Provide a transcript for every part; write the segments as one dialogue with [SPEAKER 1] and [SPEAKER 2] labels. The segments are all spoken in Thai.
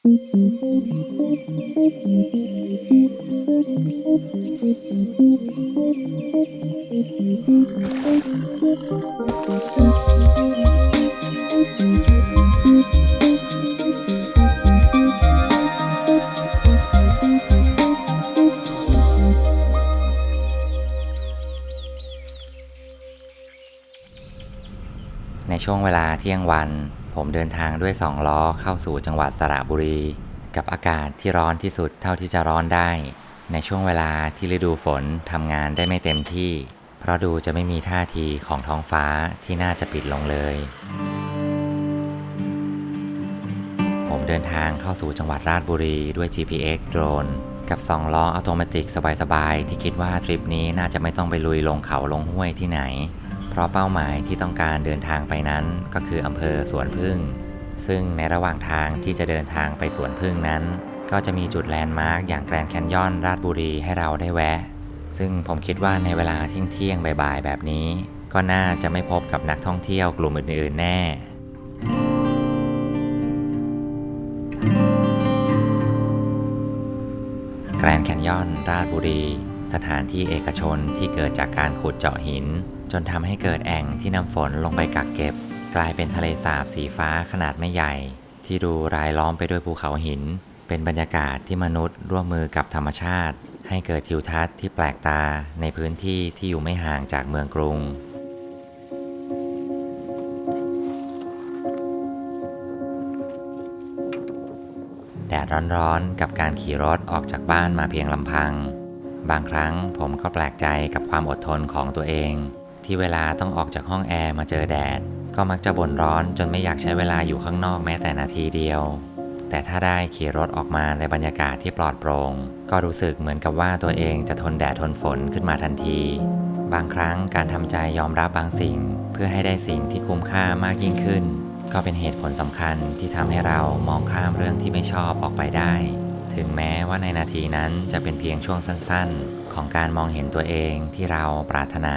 [SPEAKER 1] ในช่วงเวลาเที่ยงวัน ผมเดินทางด้วยสองล้อเข้าสู่จังหวัดสระบุรี กับอากาศที่ร้อนที่สุดเท่าที่จะร้อนได้ ในช่วงเวลาที่ฤดูฝนทำงานได้ไม่เต็มที่ เพราะดูจะไม่มีท่าทีของท้องฟ้าที่น่าจะปิดลงเลย ผมเดินทางเข้าสู่จังหวัดราชบุรีด้วย GPX โดรนกับสองล้ออัตโนมัติสบายๆ ที่คิดว่าทริปนี้น่าจะไม่ต้องไปลุยลงเขาลงห้วยที่ไหน เพราะเป้าหมายที่ต้องการเดินทางไปนั้นก็คืออำเภอสวนพึ่ง ซึ่งในระหว่างทางที่จะเดินทางไปสวนพึ่งนั้น ก็จะมีจุดแลนด์มาร์กอย่างแกรนด์แคนยอนราชบุรีให้เราได้แวะ ซึ่งผมคิดว่าในเวลาเที่ยงเที่ยงบ่ายๆแบบนี้ ก็น่าจะไม่พบกับนักท่องเที่ยวกลุ่มอื่นๆแน่แกรนด์แคนยอนราชบุรี สถานที่เอกชนที่เกิดจากการขุดเจาะหิน จนทำให้เกิดแอ่งที่นำฝนลงไปกักเก็บ กลายเป็นทะเลสาบสีฟ้าขนาดไม่ใหญ่ ที่ดูรายล้อมไปด้วยภูเขาหิน เป็นบรรยากาศที่มนุษย์ร่วมมือกับธรรมชาติ ให้เกิดทิวทัศน์ที่แปลกตาในพื้นที่ที่อยู่ไม่ห่างจากเมืองกรุงแดดร้อนๆ กับการขี่รถออกจากบ้านมาเพียงลำพัง บางครั้งผมก็แปลกใจกับความอดทนของตัวเอง ที่เวลาต้องออกจากห้องแอร์มาเจอแดด ก็มักจะบ่นร้อนจนไม่อยากใช้เวลาอยู่ข้างนอกแม้แต่นาทีเดียว แต่ถ้าได้ขี่รถออกมาในบรรยากาศที่ปลอดโปร่งก็รู้สึกเหมือนกับว่าตัวเองจะทนแดดทนฝนขึ้นมาทันที บางครั้งการทำใจยอมรับบางสิ่ง เพื่อให้ได้สิ่งที่คุ้มค่ามากยิ่งขึ้น ก็เป็นเหตุผลสำคัญที่ทำให้เรามองข้ามเรื่องที่ไม่ชอบออกไปได้ ถึงแม้ว่าในนาทีนั้นจะเป็นเพียงช่วงสั้น ๆ ของการมองเห็นตัวเองที่เราปรารถนา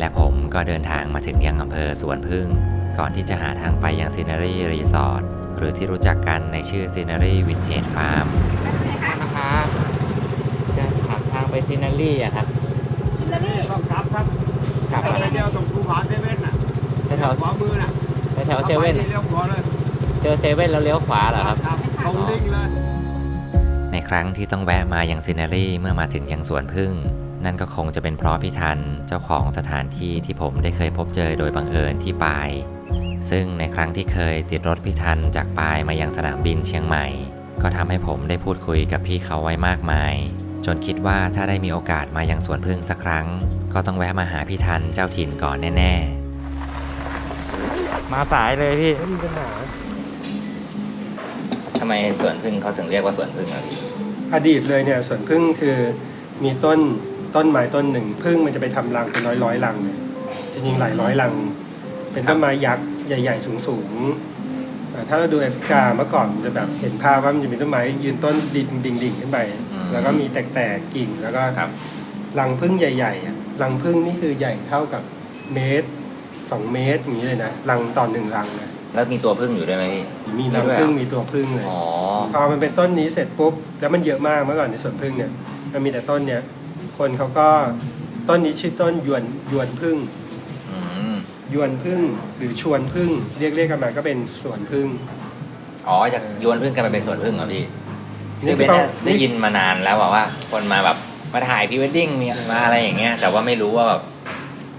[SPEAKER 1] และผมก็เดินทางมาถึงยังอำเภอสวนพึ่ง ก่อนที่จะหาทางไปยังซีนารีรีสอร์ทหรือที่รู้จักกันในชื่อซีนารีวินเทจฟาร์ม
[SPEAKER 2] นะครับจะถามทางไปซินารีอะครับ
[SPEAKER 3] ต้องครับครับ
[SPEAKER 2] ขับ
[SPEAKER 3] ไป
[SPEAKER 2] มา
[SPEAKER 3] เดียวตรงภูผาเซเว่นน่ะ
[SPEAKER 2] แถว
[SPEAKER 3] ขวามือน่ะ
[SPEAKER 2] แถวเซเว่น
[SPEAKER 3] อาไปเลี้ยวขวาเลย
[SPEAKER 2] เจอเซเว่นแล้วเลี้ยวขวาเหรอครับ
[SPEAKER 3] ครับตรงลิงเลย
[SPEAKER 1] ในครั้งที่ต้องแวะมายังซีนารีเมื่อมาถึงยังสวนพึ่ง นั่นก็คงจะเป็นเพราะพี่ทันเจ้าของสถานที่ที่ผมได้เคยพบเจอโดยบังเอิญที่ปาย ซึ่งในครั้งที่เคยติดรถพี่ทันจากปายมายังสนามบินเชียงใหม่ ก็ทำให้ผมได้พูดคุยกับพี่เขาไว้มากมาย จนคิดว่าถ้าได้มีโอกาสมายังสวนพึ่งสักครั้ง ก็ต้องแวะมาหาพี่ทันเจ้าถิ่นก่อนแน่
[SPEAKER 2] มาสายเลยพี่
[SPEAKER 1] ๆทำไมสวนพึ่งเขาถึงเรียกว่าสวนพึ่งอะพี่
[SPEAKER 4] อดีตเลยเนี่ยสวนพึ่งคือมีต้น ต้นไม้ต้นหนึ่งพึ่งมันจะไปทำรังเป็นร้อยร้อยๆรังเนี่ยจริงๆหลายร้อยรัง เป็นต้นไม้ยักษ์ใหญ่ ๆ สูงๆอ่าถ้าเราดูแอฟริกาเมื่อก่อนจะแบบเห็นภาพว่ามันจะมีต้นไม้ยืนต้นดิ่งดิ่งดิ่งขึ้นไป แล้วก็มีแตกๆกิ่งแล้วก็
[SPEAKER 1] ครับ
[SPEAKER 4] รังพึ่งใหญ่ๆอะรังพึ่งนี่คือใหญ่เท่ากับเมตรสองเมตรอย่างนี้เลยนะรังต่อหนึ่งรังนะ
[SPEAKER 1] แล้วมีตัวพึ่งอยู่ด้วยไหมพี่
[SPEAKER 4] มี
[SPEAKER 1] มี
[SPEAKER 4] รัง
[SPEAKER 1] ด้วยเหรอ
[SPEAKER 4] พึ่งมีตัวพึ่งเลย
[SPEAKER 1] อ๋อ
[SPEAKER 4] พอมันเป็นต้นนี้เสร็จปุ๊บแล้วมันเยอะมากเมื่อก่อนในสวนพึ่งเนี่ยมันมีแต่ต้นเนี่ย คนเขาก็ต้นนี้ชื่อต้นยวนยวนพึ่ง
[SPEAKER 1] อืม
[SPEAKER 4] ยวนพึ่งหรือชวนพึ่ง เรียกเรียกกันมาก็เป็นสวนพึ่ง
[SPEAKER 1] อ๋อจากยวนพึ่งกลายมาเป็นสวนพึ่งเหรอพี่
[SPEAKER 4] นี่
[SPEAKER 1] คือ
[SPEAKER 4] คื
[SPEAKER 1] เป็
[SPEAKER 4] อนต้อง
[SPEAKER 1] ได้ยินมานานแล้วอะว่า คนมาแบบมาถ่ายพรีเวดดิ้งมีมาอะไรอย่างเงี้ย แต่ว่าไม่รู้ว่าแบบ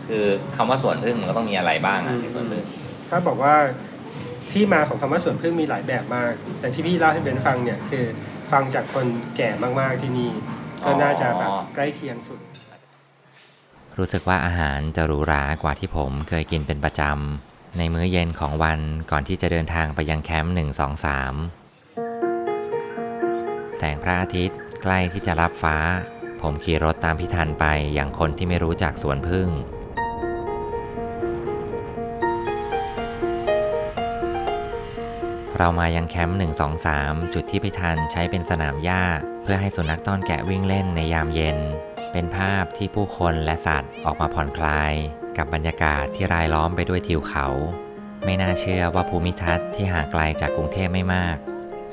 [SPEAKER 1] คือคำว่าสวนพึ่งมันก็ต้องมีอะไรบ้างอะในสวนพึ่ง
[SPEAKER 4] ถ้าบอกว่าที่มาของคำว่าสวนพึ่งมีหลายแบบมาก แต่ที่พี่เล่าให้เป็นฟังเนี่ยคือฟังจากคนแก่มากๆที่นี่ ก็น่าจะแบบใกล้เคียงสุด
[SPEAKER 1] รู้สึกว่าอาหารจะหรูหรากว่าที่ผมเคยกินเป็นประจำ ในมื้อเย็นของวันก่อนที่จะเดินทางไปยังแคมป์หนึ่งสองสามแสงพระอาทิตย์ใกล้ที่จะรับฟ้า ผมขี่รถตามพี่ทันไปอย่างคนที่ไม่รู้จักสวนพึ่ง เรามายังแคมป์123 จุดที่พี่ทันใช้เป็นสนามหญ้า เพื่อให้สุนัขต้อนแกะวิ่งเล่นในยามเย็น เป็นภาพที่ผู้คนและสัตว์ออกมาผ่อนคลาย กับบรรยากาศที่รายล้อมไปด้วยทิวเขา ไม่น่าเชื่อว่าภูมิทัศน์ที่ห่างไกลจากกรุงเทพไม่มาก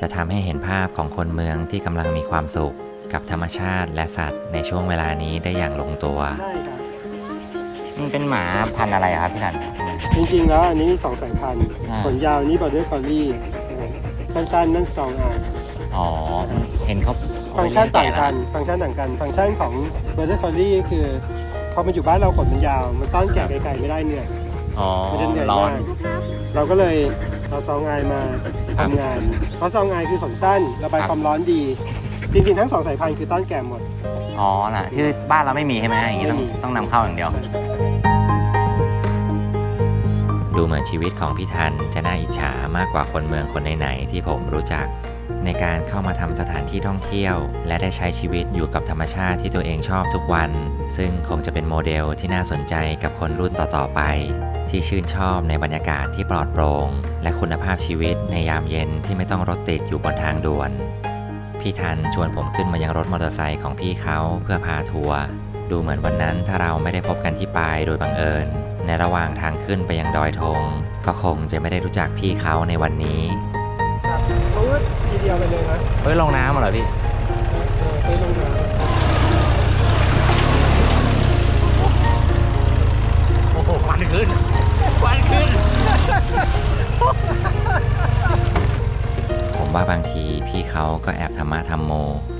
[SPEAKER 1] จะทำให้เห็นภาพของคนเมืองที่กำลังมีความสุข กับธรรมชาติและสัตว์ในช่วงเวลานี้ได้อย่างลงตัว
[SPEAKER 4] ได้ครับ
[SPEAKER 2] มันเป็นหมาพันธุ์อะไรครับพี่นัน
[SPEAKER 4] จริงๆแล้วอันนี้มีสองสายพันธุ์
[SPEAKER 2] อ่า
[SPEAKER 4] ขนยาวนี่บอร์เดอร์คอรี่ สั้นๆ นั่นซองอ่าน
[SPEAKER 2] อ๋อ เห็นเขา
[SPEAKER 4] ฟังก์ชันต่างกัน ฟังก์ชันต่างกัน ฟังก์ชันของบอร์เดอร์คอรี่คือพอมันอยู่บ้านเราขนมันยาว มันต้อนแกะไกลๆไม่ได้เหนื่อย
[SPEAKER 2] อ๋อ
[SPEAKER 4] มันจะเหนื่อย
[SPEAKER 2] ร้อ
[SPEAKER 4] มาน กเราก็เลยเอาซองอายมา
[SPEAKER 2] ครับ
[SPEAKER 4] ทำงาน เพราะซองอายคือขนสั้นระบาย
[SPEAKER 2] ครับ
[SPEAKER 4] ความร้อนดี จริงๆทั้งสองสายพันธุ์คือต้อนแก่หมด
[SPEAKER 2] อ๋อน่ะ ที่บ้านเราไม่มีใช่ไหมอย่างงี้ต้อง
[SPEAKER 4] ไม่มี
[SPEAKER 2] ต้องนำเข้าอย่างเดียว
[SPEAKER 1] ดูเหมือนชีวิตของพี่ทันจะน่าอิจฉามากกว่าคนเมืองคนไหนๆที่ผมรู้จัก ในการเข้ามาทำสถานที่ท่องเที่ยว และได้ใช้ชีวิตอยู่กับธรรมชาติที่ตัวเองชอบทุกวัน ซึ่งคงจะเป็นโมเดลที่น่าสนใจกับคนรุ่นต่อๆไป ที่ชื่นชอบในบรรยากาศที่ปลอดโปร่งและคุณภาพชีวิตในยามเย็นที่ไม่ต้องรถติดอยู่บนทางด่วน พี่ทันชวนผมขึ้นมายังรถมอเตอร์ไซค์ของพี่เขาเพื่อพาทัวร์ดูเหมือนวันนั้นถ้าเราไม่ได้พบกันที่ปลายโดยบังเอิญ ในระหว่างทางขึ้นไปยังดอยธงก็คงจะไม่ได้รู้จักพี่เขาในวันนี้
[SPEAKER 4] ครับปื๊ดทีเดียวไปเลยนะ
[SPEAKER 2] เฮ้ยลงน้ำเหรอพี่
[SPEAKER 4] เออไปลงน้
[SPEAKER 2] โอ้โหควันขึ้นควันขึ้น
[SPEAKER 1] ผมว่าบางทีพี่เขาก็แอบธรรมะธรรมโม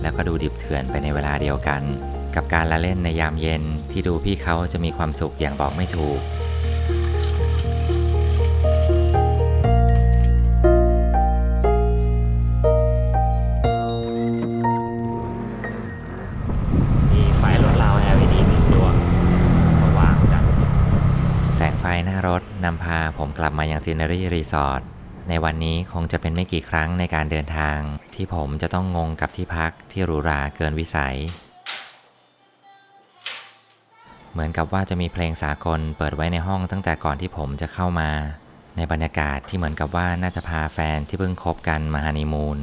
[SPEAKER 1] แล้วก็ดูดิบเถื่อนไปในเวลาเดียวกัน กับการละเล่นในยามเย็นที่ดูพี่เขาจะมีความสุขอย่างบอกไม่ถูก
[SPEAKER 2] มีไฟรถเรา LED สิบดวงสว่างจัด
[SPEAKER 1] แสงไฟหน้ารถนำพาผมกลับมายังซีนารีรีสอร์ทในวันนี้คงจะเป็นไม่กี่ครั้งในการเดินทาง ที่ผมจะต้องงงกับที่พักที่หรูหราเกินวิสัย เหมือนกับว่าจะมีเพลงสากลเปิดไว้ในห้องตั้งแต่ก่อนที่ผมจะเข้ามา ในบรรยากาศที่เหมือนกับว่าน่าจะพาแฟนที่เพิ่งคบกันมาฮันนีมูน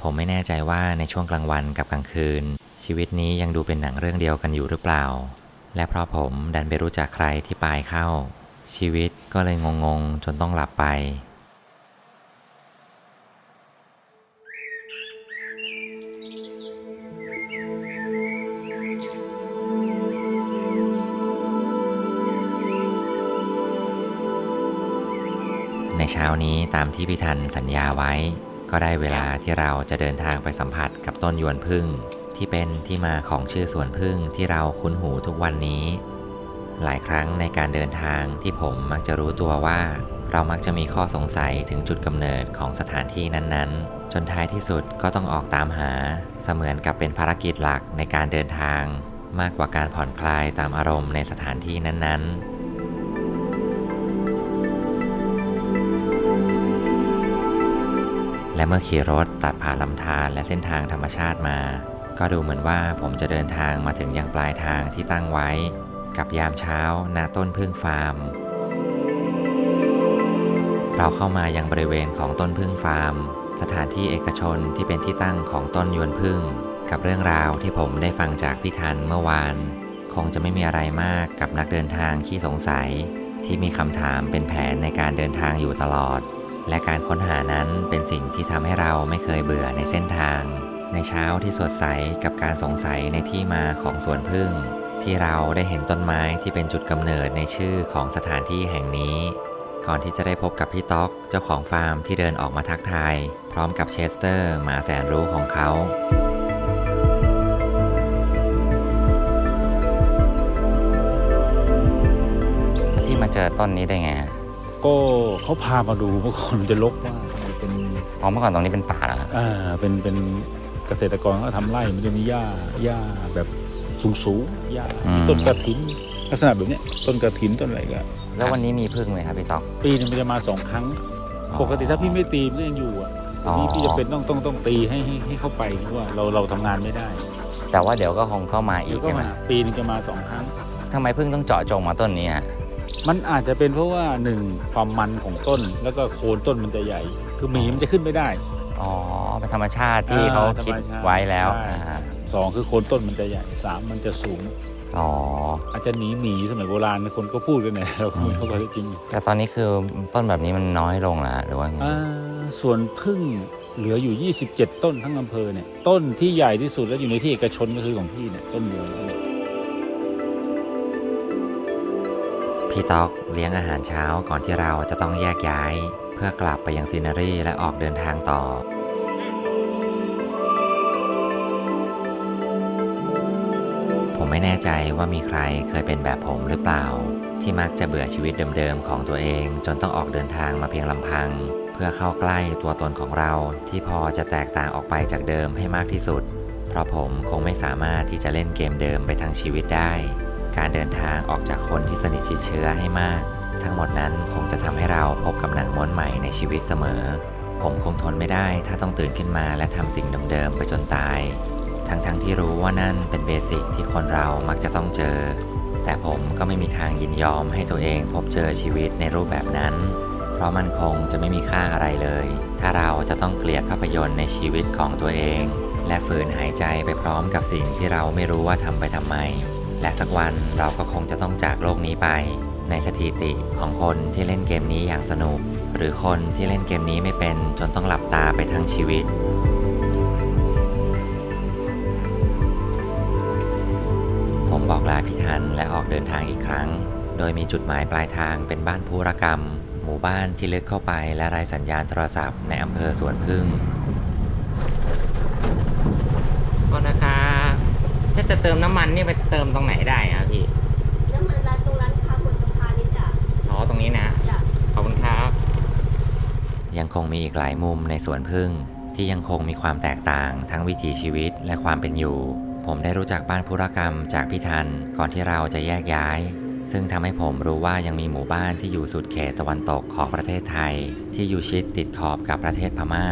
[SPEAKER 1] ผมไม่แน่ใจว่าในช่วงกลางวันกับกลางคืน ชีวิตนี้ยังดูเป็นหนังเรื่องเดียวกันอยู่หรือเปล่า และเพราะผมดันไปรู้จักใครที่ปลายเข้า ชีวิตก็เลยงงๆ จนต้องหลับไป ในเช้านี้ตามที่พี่ทันสัญญาไว้ ก็ได้เวลาที่เราจะเดินทางไปสัมผัสกับต้นยวนพึ่ง ที่เป็นที่มาของชื่อสวนพึ่งที่เราคุ้นหูทุกวันนี้ หลายครั้งในการเดินทางที่ผมมักจะรู้ตัวว่า เรามักจะมีข้อสงสัยถึงจุดกำเนิดของสถานที่นั้นๆ จนท้ายที่สุดก็ต้องออกตามหา เสมือนกับเป็นภารกิจหลักในการเดินทาง มากกว่าการผ่อนคลายตามอารมณ์ในสถานที่นั้นๆ และเมื่อขี่รถตัดผ่านลำธารและเส้นทางธรรมชาติมา ก็ดูเหมือนว่าผมจะเดินทางมาถึงยังปลายทางที่ตั้งไว้ กับยามเช้าณต้นพึ่งฟาร์ม เราเข้ามายังบริเวณของต้นพึ่งฟาร์ม สถานที่เอกชนที่เป็นที่ตั้งของต้นยวนพึ่ง กับเรื่องราวที่ผมได้ฟังจากพี่ทันเมื่อวาน คงจะไม่มีอะไรมากกับนักเดินทางขี้สงสัย ที่มีคำถามเป็นแผนในการเดินทางอยู่ตลอด และการค้นหานั้นเป็นสิ่งที่ทำให้เราไม่เคยเบื่อในเส้นทาง ในเช้าที่สดใสกับการสงสัยในที่มาของสวนพึ่ง ที่เราได้เห็นต้นไม้ที่เป็นจุดกำเนิดในชื่อของสถานที่แห่งนี้ ก่อนที่จะได้พบกับพี่ต๊อกเจ้าของฟาร์มที่เดินออกมาทักทาย พร้อมกับเชสเตอร์หมาแสนรู้ของเขา
[SPEAKER 2] พี่มาเจอต้นนี้ได้ไงฮะ
[SPEAKER 5] ก็เขาพามาดูเมื่อก่อนมันจะรกมากมันเป็น
[SPEAKER 2] อ๋อเมื่อก่อนตรงนี้เป็นป่าเหรอครับ
[SPEAKER 5] อ่าเป็นเป็นเกษตรกรเขาทำไร่มันจะมีหญ้าหญ้าแบบสูงสูงๆหญ้ามีต้นกระถินลักษณะแบบเนี้ยต้นกระถินต้นอะไรก็
[SPEAKER 2] แล้ววันนี้มีพึ่งไหมครับพี่ต๊อก
[SPEAKER 5] ปีหนึงมันจะมาสองครั้ง
[SPEAKER 2] อ๋อ
[SPEAKER 5] ปกติถ้าพี่ไม่ตีมันก็ยังอยู่อะ
[SPEAKER 2] อ๋อ
[SPEAKER 5] ทีนี้พี่จะเป็นต้องต้องต้องตีให้ให้ให้เข้าไปเพราะว่าเราเราทำงานไม่ได้
[SPEAKER 2] แต่ว่าเดี๋ยวก็คงเข้ามาอี
[SPEAKER 5] เดี๋ย
[SPEAKER 2] ก
[SPEAKER 5] วก็
[SPEAKER 2] ใช่ไหม
[SPEAKER 5] มาปีหนึงจะมาสองครั้ง
[SPEAKER 2] ทำไมพึ่งต้องเจาะจงมาต้นนี้ฮะ
[SPEAKER 5] มันอาจจะเป็นเพราะว่าหนึ่งความมันของต้นแล้วก็โคนต้นมันจะใหญ่ คือหมีมันจะขึ้นไม่ได้
[SPEAKER 1] อ๋อเป็นธรรมชาติที่เขา
[SPEAKER 5] อ่
[SPEAKER 1] คิด
[SPEAKER 5] ธรรมชาติ
[SPEAKER 1] ไว้แล้ว
[SPEAKER 5] ใช่
[SPEAKER 1] อ่า
[SPEAKER 5] สองคือโคนต้นมันจะใหญ่สามมันจะสูง
[SPEAKER 1] อ๋อ
[SPEAKER 5] อาจจะหนีหมีสมัยโบราณคนก็พูดกันเนี่ยเราก็ไม่รู้ว่าจริง
[SPEAKER 1] แต่ตอนนี้คือต้นแบบนี้มันน้อยลงแล้วหรือว่าไง
[SPEAKER 5] อ่าส่วนพึ่งเหลืออยู่ 27 ต้นทั้งอำเภอเนี่ยต้นที่ใหญ่ที่สุดและอยู่ในที่เอกชนก็คือของพี่เนี่ยต้นเดียว
[SPEAKER 1] พี่ต๊อกเลี้ยงอาหารเช้าก่อนที่เราจะต้องแยกย้าย เพื่อกลับไปยังซีนารีและออกเดินทางต่อ ผมไม่แน่ใจว่ามีใครเคยเป็นแบบผมหรือเปล่า ที่มักจะเบื่อชีวิตเดิมๆของตัวเอง จนต้องออกเดินทางมาเพียงลำพัง เพื่อเข้าใกล้ตัวตนของเราที่พอจะแตกต่างออกไปจากเดิมให้มากที่สุด เพราะผมคงไม่สามารถที่จะเล่นเกมเดิมไปทั้งชีวิตได้ การเดินทางออกจากคนที่สนิทชิดเชื้อให้มาก ทั้งหมดนั้นคงจะทำให้เราพบกับหนังม้วนใหม่ในชีวิตเสมอ ผมคงทนไม่ได้ถ้าต้องตื่นขึ้นมาและทำสิ่งเดิมๆไปจนตาย ทั้งๆทที่รู้ว่านั่นเป็นเบสิกที่คนเรามักจะต้องเจอ แต่ผมก็ไม่มีทางยินยอมให้ตัวเองพบเจอชีวิตในรูปแบบนั้น เพราะมันคงจะไม่มีค่าอะไรเลย ถ้าเราจะต้องเกลียดภาพยนตร์ในชีวิตของตัวเอง และฝืนหายใจไปพร้อมกับสิ่งที่เราไม่รู้ว่าทำไปทำไม และสักวันเราก็คงจะต้องจากโลกนี้ไป ในสถิติของคนที่เล่นเกมนี้อย่างสนุก หรือคนที่เล่นเกมนี้ไม่เป็นจนต้องหลับตาไปทั้งชีวิตผมบอกลาพี่ทันและออกเดินทางอีกครั้ง โดยมีจุดหมายปลายทางเป็นบ้านภูรกรรม หมู่บ้านที่ลึกเข้าไปและไร้สัญญาณโทรศัพท์ในอำเภอสวนพึ่ง
[SPEAKER 2] ก็นะคะ ถ้าจะเติมน้ำมันนี่ไป เติมตรงไหนได้ครับพี่
[SPEAKER 6] น้ำมันร้านตรงร้านค้าบนสะพานนี่จ้ะ
[SPEAKER 2] อ๋อตรงนี้นะ
[SPEAKER 6] จ้ะ
[SPEAKER 2] ขอบคุณครับ
[SPEAKER 1] ยังคงมีอีกหลายมุมในสวนพึ่ง ที่ยังคงมีความแตกต่างทั้งวิถีชีวิตและความเป็นอยู่ ผมได้รู้จักบ้านพุรกรรมจากพี่ทันก่อนที่เราจะแยกย้าย ซึ่งทำให้ผมรู้ว่ายังมีหมู่บ้านที่อยู่สุดเขตตะวันตกของประเทศไทย ที่อยู่ชิดติดขอบกับประเทศพม่า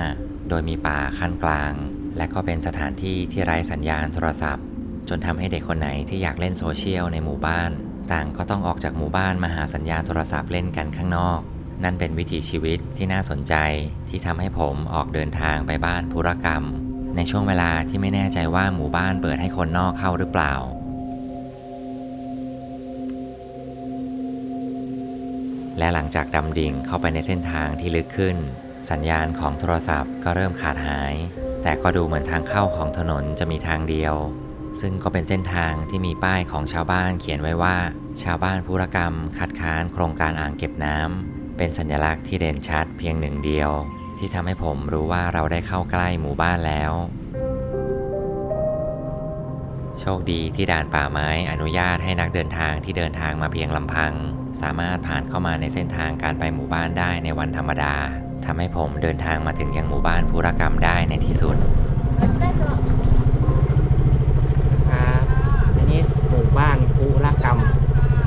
[SPEAKER 1] โดยมีป่าขั้นกลาง และก็เป็นสถานที่ที่ไร้สัญญาณโทรศัพท์ จนทำให้เด็กคนไหนที่อยากเล่นโซเชียลในหมู่บ้าน ต่างก็ต้องออกจากหมู่บ้านมาหาสัญญาณโทรศัพท์เล่นกันข้างนอก นั่นเป็นวิถีชีวิตที่น่าสนใจที่ทำให้ผมออกเดินทางไปบ้านธุรกรรม ในช่วงเวลาที่ไม่แน่ใจว่าหมู่บ้านเปิดให้คนนอกเข้าหรือเปล่าและหลังจากดำดิ่งเข้าไปในเส้นทางที่ลึกขึ้น สัญญาณของโทรศัพท์ก็เริ่มขาดหาย แต่ก็ดูเหมือนทางเข้าของถนนจะมีทางเดียว ซึ่งก็เป็นเส้นทางที่มีป้ายของชาวบ้านเขียนไว้ว่า ชาวบ้านภูรกรรม คัดค้านโครงการอ่างเก็บน้ำเป็นสัญลักษณ์ที่เด่นชัดเพียงหนึ่งเดียว ที่ทำให้ผมรู้ว่าเราได้เข้าใกล้หมู่บ้านแล้ว โชคดีที่ด่านป่าไม้อนุญาตให้นักเดินทางที่เดินทางมาเพียงลำพัง สามารถผ่านเข้ามาในเส้นทางการไปหมู่บ้านได้ในวันธรรมดาทำให้ผมเดินทางมาถึงยังหมู่บ้านภูรกรรมได้ในที่สุด
[SPEAKER 2] ครับอันนี้ห มู่บ้านภูรกรรม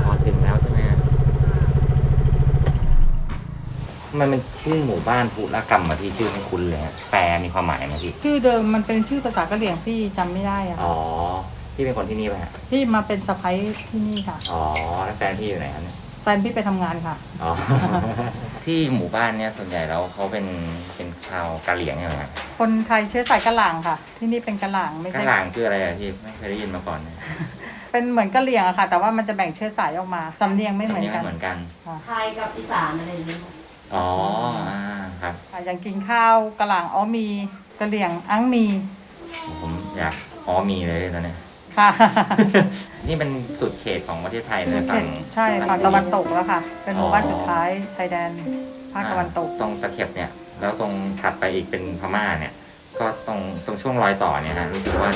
[SPEAKER 2] อ๋อถึงแล้วใช่ไหมฮะมันเป็นชื่อหมู่บ้านภูรกรรมมาที่ชื่อไม่คุ้นเลยฮะแปลมีความหมายไหมพี่
[SPEAKER 7] ชื่อเดิมมันเป็นชื่อภาษากะเหรี่ยงพี่จำไม่ได้อะ
[SPEAKER 2] อ๋อพี่เป็นคนที่นี่ป่ะฮะ
[SPEAKER 7] พี่มาเป็นสะพ้ายที่นี่ค่ะ
[SPEAKER 2] อ๋อแล้วแฟนพี่อยู่ไหนครับเนี่ย
[SPEAKER 7] แฟนพี่ไปทำงานค่ะ
[SPEAKER 2] อ๋อ ที่หมู่บ้านเนี่ยส่วนใหญ่แล้วเขาเป็นเป็นชาวกะเหรี่ยงใช่ไหมครับ
[SPEAKER 7] คนไทยเชื้อสายกะหล่างค่ะ ที่นี่เป็นกะหล่างไม่
[SPEAKER 2] กะ
[SPEAKER 7] ใช่
[SPEAKER 2] หล่างคืออะไรอะพี่ไม่เคยได้ยินมาก่อนเลย
[SPEAKER 7] เป็นเหมือนกะเหรี่ยงอะค่ะ แต่ว่ามันจะแบ่งเชื้อสายออกมาสำเนียงไม่เหมือนกัน
[SPEAKER 2] สำเนียงเหมือนกัน
[SPEAKER 7] ค่ะ
[SPEAKER 6] ไทยกับอีสานอะไรอย่างเงี้ย
[SPEAKER 2] อ๋ออ่าครับ
[SPEAKER 7] ค่ะอย่างกินข้าวกะหล่างอ๋อมีกะเหรี่ยงอังมี
[SPEAKER 2] ผมอยากอ๋อมีเลยตอนเนี้ย
[SPEAKER 7] ค่ะ
[SPEAKER 2] นี่เป็นสุดเขตของประเทศไทยเล
[SPEAKER 7] คือยเข
[SPEAKER 2] ฝั่
[SPEAKER 7] ต
[SPEAKER 2] ง
[SPEAKER 7] ใช่ฝั่งตะวันตกแล้วค่ะ เป็นหมู่บ้าน
[SPEAKER 2] อ๋อ
[SPEAKER 7] สุดท้ายชายแดนภาคตะวันตก
[SPEAKER 2] อ่าตรงตะเข็บเนี่ย แล้วตรงถัดไปอีกเป็นพม่าเนี่ย ก็ตรงตรงช่วงรอยต่อเนี่ยฮะรู้สึกว่า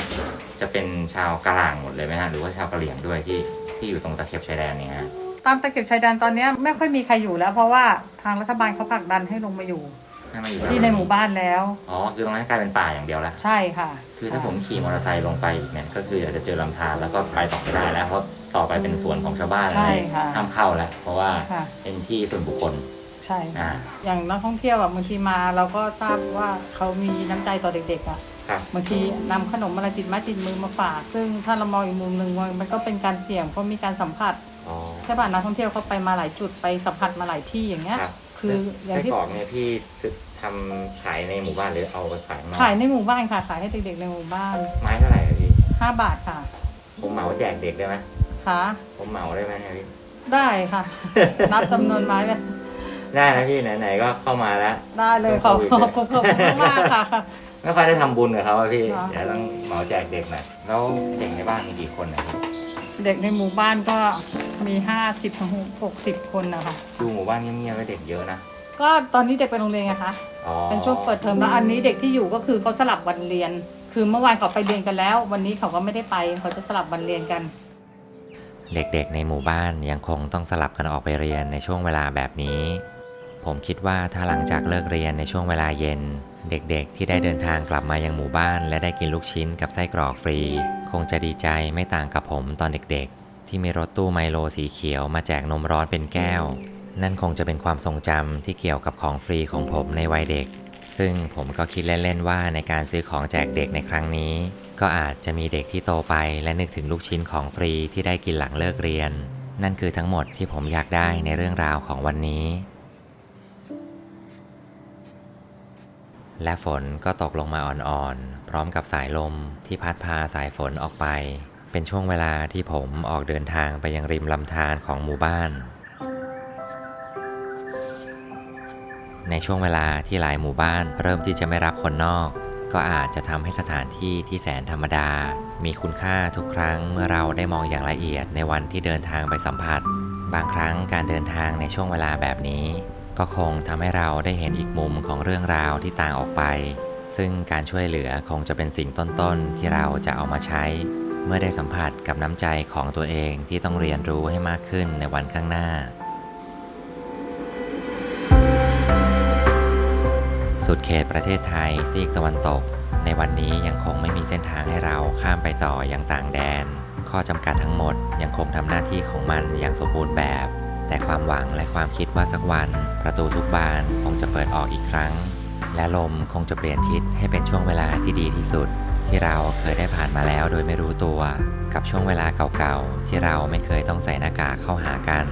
[SPEAKER 2] จะเป็นชาวกะหล่างหมดเลยไหมฮะหรือว่าชาวกะเหรี่ยงด้วยที่ที่อยู่ตรงตะเข็บชายแดนเนี่ยฮะ
[SPEAKER 7] ตามตะเข็บชายแดนตอนเนี้ยไม่ค่อยมีใครอยู่แล้ว เพราะว่าทางรัฐบาลเขาผลักดันให้ลงมาอยู่
[SPEAKER 2] ให้มาอยู่
[SPEAKER 7] ที่ในหมู่บ้านแล้ว
[SPEAKER 2] อ๋อคือตรงนั้นกลายเป็นป่าอย่างเดียวแล้ว
[SPEAKER 7] ใช่ค่ะ
[SPEAKER 2] คือถ้าผมขี่มอเตอร์ไซค์ลงไปอีกเนี่ยก็คือเดี๋ยวจะเจอลำธารแล้วก็ไปต่อไม่ได้แล้วเพราะต่อไปเป็นสวนของชาวบ้าน
[SPEAKER 7] ใช่
[SPEAKER 2] เลย
[SPEAKER 7] ค่ะ
[SPEAKER 2] ห้ามเข้าแล้วเพราะว่า
[SPEAKER 7] ค่ะ
[SPEAKER 2] เป็นที่ส่วนบุคคล
[SPEAKER 7] ใช่
[SPEAKER 2] อ่า
[SPEAKER 7] อย่างนักท่องเที่ยวแบบบางทีมาเราก็ทราบว่าเขามีน้ำใจต่อเด็กๆอะ
[SPEAKER 2] ครับ
[SPEAKER 7] บางทีนำขนมอะไรติดไม้ติดมือมาฝาก ซึ่งถ้าเรามองอีกมุมหนึ่งมันก็เป็นการเสี่ยงเพราะมีการสัมผัส
[SPEAKER 2] อ๋อ
[SPEAKER 7] ใช่ป่ะนักท่องเที่ยวเขาไปมาหลายจุดไปสัมผัสมาหลายที่อย่างเงี้ย
[SPEAKER 2] ครับ
[SPEAKER 7] คืออย่าง
[SPEAKER 2] ไส้
[SPEAKER 7] ที่
[SPEAKER 2] กรอกเนี่ยพี่ทำขายในหมู่บ้านหรือเอาไปขายข้างนอก
[SPEAKER 7] ขายในหมู่บ้านค่ะ ขายให้เด็กๆในหมู่บ้าน
[SPEAKER 2] ไม้เท่าไหร่อะพี่
[SPEAKER 7] ห้าบาทค่ะ
[SPEAKER 2] ผมเหมาแจกเด็กได้ไหม
[SPEAKER 7] ค่ะ
[SPEAKER 2] ผมเหมาได้ไหมเนี่ยพี่
[SPEAKER 7] ได้ค่ะ นับจำนวนไม้ไป
[SPEAKER 2] ได้นะพี่ไหนๆก็เข้ามาแล้ว
[SPEAKER 7] ได้เลยขอบ
[SPEAKER 2] โควิด
[SPEAKER 7] ขอบขอบคุณมากๆค่ะ
[SPEAKER 2] ไม่ค่อยได้ทำบุญกับเขาอะพี่
[SPEAKER 7] เหรอ
[SPEAKER 2] เดี๋ยวต้องเหมาแจกเด็กหน่อยแล้วเด็กในบ้านมีกี่คนนะพี่
[SPEAKER 7] เด็กในหมู่บ้านก็มีห้าสิบถึงหกสิบคนนะคะ
[SPEAKER 2] ดูหมู่บ้านเงียบๆแล้วเด็กเยอะนะ
[SPEAKER 7] ก็ตอนนี้เด็กไปโรงเรียนไงคะ
[SPEAKER 2] อ๋อ
[SPEAKER 7] เป็นช่วงเปิดเทอมแล้วอันนี้เด็กที่อยู่ก็คือเขาสลับวันเรียน คือเมื่อวานเขาไปเรียนกันแล้ว วันนี้เขาก็ไม่ได้ไปเขาจะสลับวันเรียนกัน
[SPEAKER 1] เด็กๆในหมู่บ้านยังคงต้องสลับกันออกไปเรียนในช่วงเวลาแบบนี้ ผมคิดว่าถ้าหลังจากเลิกเรียนในช่วงเวลาเย็น เด็กๆ ที่ได้เดินทางกลับมายังหมู่บ้าน และได้กินลูกชิ้นกับไส้กรอกฟรี คงจะดีใจไม่ต่างกับผมตอนเด็กๆ ที่มีรถตู้ไมโลสีเขียวมาแจกนมร้อนเป็นแก้ว นั่นคงจะเป็นความทรงจำที่เกี่ยวกับของฟรีของผมในวัยเด็ก ซึ่งผมก็คิดเล่นๆว่าในการซื้อของแจกเด็กในครั้งนี้ ก็อาจจะมีเด็กที่โตไปและนึกถึงลูกชิ้นของฟรีที่ได้กินหลังเลิกเรียน นั่นคือทั้งหมดที่ผมอยากได้ในเรื่องราวของวันนี้ และฝนก็ตกลงมาอ่อนๆ พร้อมกับสายลมที่พัดพาสายฝนออกไป เป็นช่วงเวลาที่ผมออกเดินทางไปยังริมลำธารของหมู่บ้าน ในช่วงเวลาที่หลายหมู่บ้านเริ่มที่จะไม่รับคนนอก ก็อาจจะทำให้สถานที่ที่แสนธรรมดา มีคุณค่าทุกครั้งเมื่อเราได้มองอย่างละเอียดในวันที่เดินทางไปสัมผัส บางครั้งการเดินทางในช่วงเวลาแบบนี้ ก็คงทำให้เราได้เห็นอีกมุมของเรื่องราวที่ต่างออกไป ซึ่งการช่วยเหลือคงจะเป็นสิ่งต้นๆที่เราจะเอามาใช้ เมื่อได้สัมผัสกับน้ำใจของตัวเองที่ต้องเรียนรู้ให้มากขึ้นในวันข้างหน้า สุดเขตประเทศไทยซีกตะวันตก ในวันนี้ยังคงไม่มีเส้นทางให้เราข้ามไปต่อยังต่างแดน ข้อจำกัดทั้งหมดยังคงทำหน้าที่ของมันอย่างสมบูรณ์แบบ แต่ความหวังและความคิดว่าสักวัน ประตูทุกบานคงจะเปิดออกอีกครั้ง และลมคงจะเปลี่ยนทิศให้เป็นช่วงเวลาที่ดีที่สุด ที่เราเคยได้ผ่านมาแล้วโดยไม่รู้ตัว กับช่วงเวลาเก่าๆที่เราไม่เคยต้องใส่หน้ากากเข้าหากัน